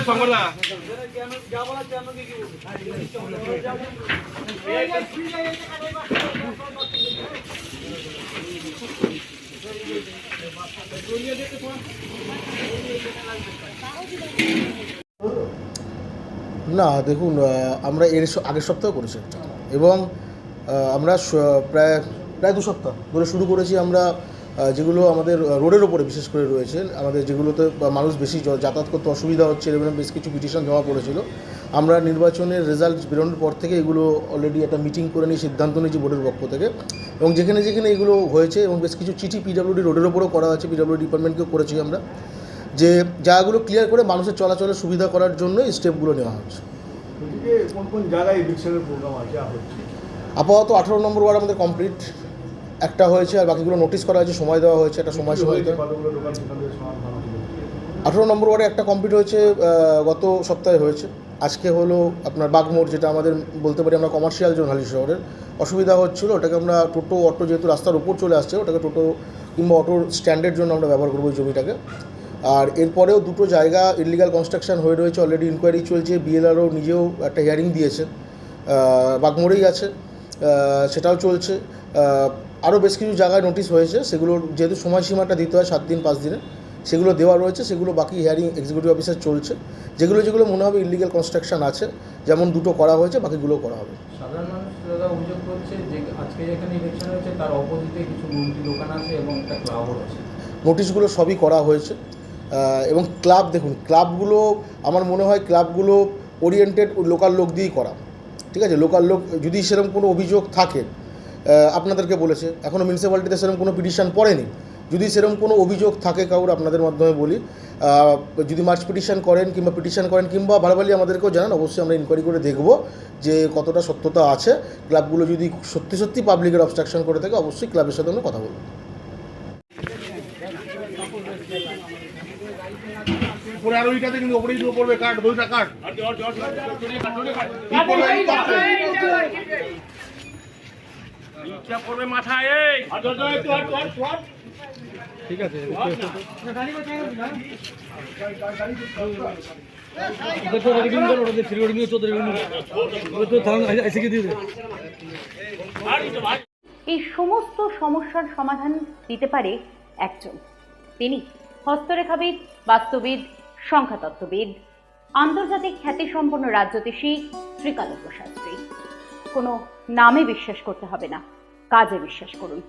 সংগঠন না, দেখুন আমরা এর আগের সপ্তাহ করেছি এবং আমরা প্রায় প্রায় দু সপ্তাহ ধরে শুরু করেছি আমরা যেগুলো আমাদের রোডের ওপরে বিশেষ করে রয়েছে আমাদের যেগুলোতে বা মানুষ বেশি যাতায়াত করতে অসুবিধা হচ্ছে এরকম বেশ কিছু পিটিশন জমা পড়েছিল। আমরা নির্বাচনের রেজাল্ট বেরোনোর পর থেকে এগুলো অলরেডি একটা মিটিং করে নিয়ে সিদ্ধান্ত নিয়েছি বোর্ডের পক্ষ থেকে। এবং যেখানে যেখানে এগুলো হয়েছে এবং বেশ কিছু চিঠি পিডাব্লিউডি রোডের ওপরেও করা হয়েছে পিডাব্লিউডি ডিপার্টমেন্টকেও করেছি আমরা যে জায়গাগুলো ক্লিয়ার করে মানুষের চলাচলের সুবিধা করার জন্য এই স্টেপগুলো নেওয়া হচ্ছে। আপাতত? আঠারো নম্বর ওয়ার্ড আমাদের কমপ্লিট একটা হয়েছে আর বাকিগুলো নোটিশ করা হয়েছে সময় দেওয়া হয়েছে একটা সময় সময় আঠারো নম্বর ওয়ার্ডে একটা কমপ্লিট হয়েছে গত সপ্তাহে হয়েছে। আজকে হলো আপনার বাগমোড় যেটা আমাদের বলতে পারি আমরা কমার্শিয়াল জোন হালি শহরের। অসুবিধা হচ্ছিল ওটাকে আমরা টোটো অটো যেহেতু রাস্তার উপর চলে আসছে ওটাকে টোটো কিংবা অটোর স্ট্যান্ডের জন্য আমরা ব্যবহার করব ওই জমিটাকে। আর এরপরেও দুটো জায়গা ইলিগাল কনস্ট্রাকশন হয়ে রয়েছে অলরেডি ইনকোয়ারি চলছে বিএলআরও নিজেও একটা হিয়ারিং দিয়েছে। আহ, বাগমোড়েই আছে। সেটাও চলছে। আরও বেশ কিছু জায়গায় নোটিশ হয়েছে। সেগুলোর যেহেতু সময়সীমাটা দিতে হয় সাত দিন পাঁচ দিনে সেগুলো দেওয়া রয়েছে। সেগুলো বাকি হিয়ারিং এক্সিকিউটিভ অফিসার চলছে। যেগুলো যেগুলো মনে হবে ইলিগাল কনস্ট্রাকশন আছে যেমন দুটো করা হয়েছে বাকিগুলো করা হবে। সাধারণ মানুষ দাদা অভিযোগ করছে যে আজকে যেখানে ইলেকশন হয়েছে তার অপোজিটে কিছু মূর্তি দোকান আছে এবং একটা ক্লাবও আছে নোটিশগুলো সবই করা হয়েছে। এবং ক্লাব দেখুন ক্লাবগুলো আমার মনে হয় ক্লাবগুলো ওরিয়েন্টেড লোকাল লোক দিয়েই করা। ঠিক আছে? লোকাল লোক যদি সেরকম কোনো অভিযোগ থাকে আপনাদেরকে বলেছে। এখনও মিউনিসিপ্যালিটিতে সেরকম কোনো পিটিশন পড়েনি। যদি সেরকম কোনো অভিযোগ থাকে কারোর আপনাদের মাধ্যমে বলি যদি মার্চ পিটিশন করেন কিংবা পিটিশন করেন কিংবা ভালোভালি আমাদেরকেও জানান, অবশ্যই আমরা ইনকোয়ারি করে দেখব যে কতটা সত্যতা আছে। ক্লাবগুলো যদি সত্যি সত্যি পাবলিকের অবস্ট্রাকশন করে থাকে, অবশ্যই ক্লাবের সাথে আমরা কথা বলব। পরে আর ওইটাতে কিন্তু ওপরেই দুইটা কাঠ ইচ্ছা পড়বে মাথায় এই। এই সমস্ত সমস্যার সমাধান দিতে পারে একজন। তিনি হস্তরেখাবিদ, বাস্তুবিদ, সংখ্যাতত্ত্ববিদ, আন্তর্জাতিক খ্যাতিসম্পন্ন রাজ্যতীষী শ্রীকালজ্ঞ শাস্ত্রী। কোনো নামে বিশ্বাস করতে হবে না, কাজে বিশ্বাস করুন।